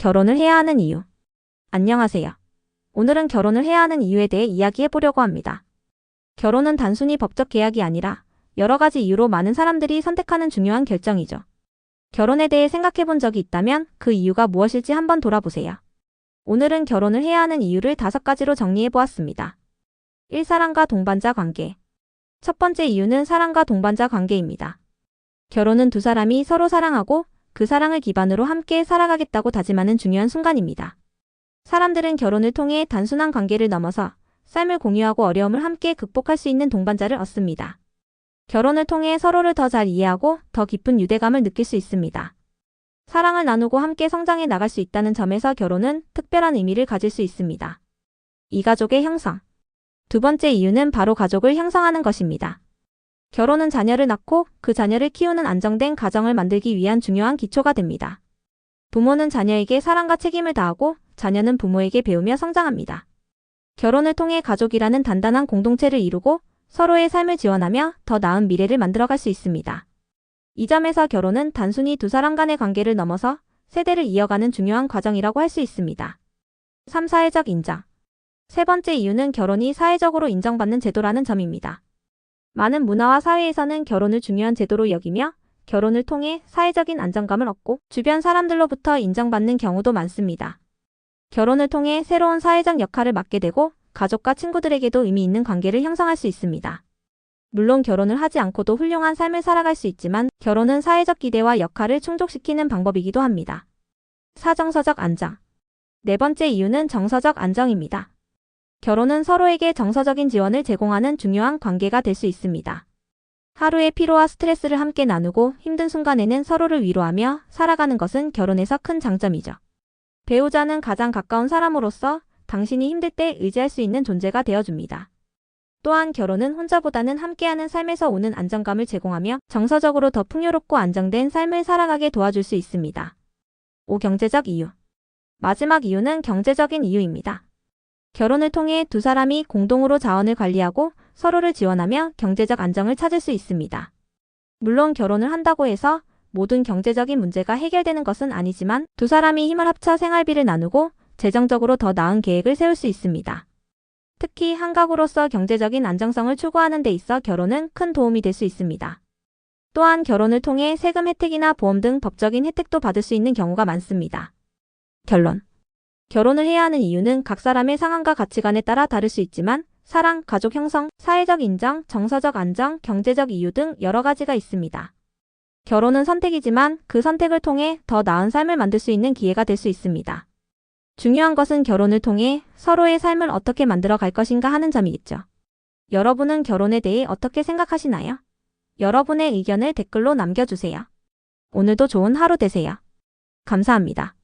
결혼을 해야 하는 이유. 안녕하세요. 오늘은 결혼을 해야 하는 이유에 대해 이야기해 보려고 합니다. 결혼은 단순히 법적 계약이 아니라 여러 가지 이유로 많은 사람들이 선택하는 중요한 결정이죠. 결혼에 대해 생각해 본 적이 있다면 그 이유가 무엇일지 한번 돌아보세요. 오늘은 결혼을 해야 하는 이유를 다섯 가지로 정리해 보았습니다. 1. 사랑과 동반자 관계. 첫 번째 이유는 사랑과 동반자 관계입니다. 결혼은 두 사람이 서로 사랑하고 그 사랑을 기반으로 함께 살아가겠다고 다짐하는 중요한 순간입니다. 사람들은 결혼을 통해 단순한 관계를 넘어서 삶을 공유하고 어려움을 함께 극복할 수 있는 동반자를 얻습니다. 결혼을 통해 서로를 더 잘 이해하고 더 깊은 유대감을 느낄 수 있습니다. 사랑을 나누고 함께 성장해 나갈 수 있다는 점에서 결혼은 특별한 의미를 가질 수 있습니다. 이 가족의 형성. 두 번째 이유는 바로 가족을 형성하는 것입니다. 결혼은 자녀를 낳고 그 자녀를 키우는 안정된 가정을 만들기 위한 중요한 기초가 됩니다. 부모는 자녀에게 사랑과 책임을 다하고 자녀는 부모에게 배우며 성장합니다. 결혼을 통해 가족이라는 단단한 공동체를 이루고 서로의 삶을 지원하며 더 나은 미래를 만들어갈 수 있습니다. 이 점에서 결혼은 단순히 두 사람 간의 관계를 넘어서 세대를 이어가는 중요한 과정이라고 할 수 있습니다. 3. 사회적 인정. 세 번째 이유는 결혼이 사회적으로 인정받는 제도라는 점입니다. 많은 문화와 사회에서는 결혼을 중요한 제도로 여기며 결혼을 통해 사회적인 안정감을 얻고 주변 사람들로부터 인정받는 경우도 많습니다. 결혼을 통해 새로운 사회적 역할을 맡게 되고 가족과 친구들에게도 의미 있는 관계를 형성할 수 있습니다. 물론 결혼을 하지 않고도 훌륭한 삶을 살아갈 수 있지만 결혼은 사회적 기대와 역할을 충족시키는 방법이기도 합니다. 사정서적 안정. 네 번째 이유는 정서적 안정입니다. 결혼은 서로에게 정서적인 지원을 제공하는 중요한 관계가 될 수 있습니다. 하루의 피로와 스트레스를 함께 나누고 힘든 순간에는 서로를 위로하며 살아가는 것은 결혼에서 큰 장점이죠. 배우자는 가장 가까운 사람으로서 당신이 힘들 때 의지할 수 있는 존재가 되어줍니다. 또한 결혼은 혼자보다는 함께하는 삶에서 오는 안정감을 제공하며 정서적으로 더 풍요롭고 안정된 삶을 살아가게 도와줄 수 있습니다. 5. 경제적 이유. 마지막 이유는 경제적인 이유입니다. 결혼을 통해 두 사람이 공동으로 자원을 관리하고 서로를 지원하며 경제적 안정을 찾을 수 있습니다. 물론 결혼을 한다고 해서 모든 경제적인 문제가 해결되는 것은 아니지만 두 사람이 힘을 합쳐 생활비를 나누고 재정적으로 더 나은 계획을 세울 수 있습니다. 특히 한 가구로서 경제적인 안정성을 추구하는 데 있어 결혼은 큰 도움이 될 수 있습니다. 또한 결혼을 통해 세금 혜택이나 보험 등 법적인 혜택도 받을 수 있는 경우가 많습니다. 결론. 결혼을 해야 하는 이유는 각 사람의 상황과 가치관에 따라 다를 수 있지만 사랑, 가족 형성, 사회적 인정, 정서적 안정, 경제적 이유 등 여러 가지가 있습니다. 결혼은 선택이지만 그 선택을 통해 더 나은 삶을 만들 수 있는 기회가 될 수 있습니다. 중요한 것은 결혼을 통해 서로의 삶을 어떻게 만들어 갈 것인가 하는 점이겠죠. 여러분은 결혼에 대해 어떻게 생각하시나요? 여러분의 의견을 댓글로 남겨주세요. 오늘도 좋은 하루 되세요. 감사합니다.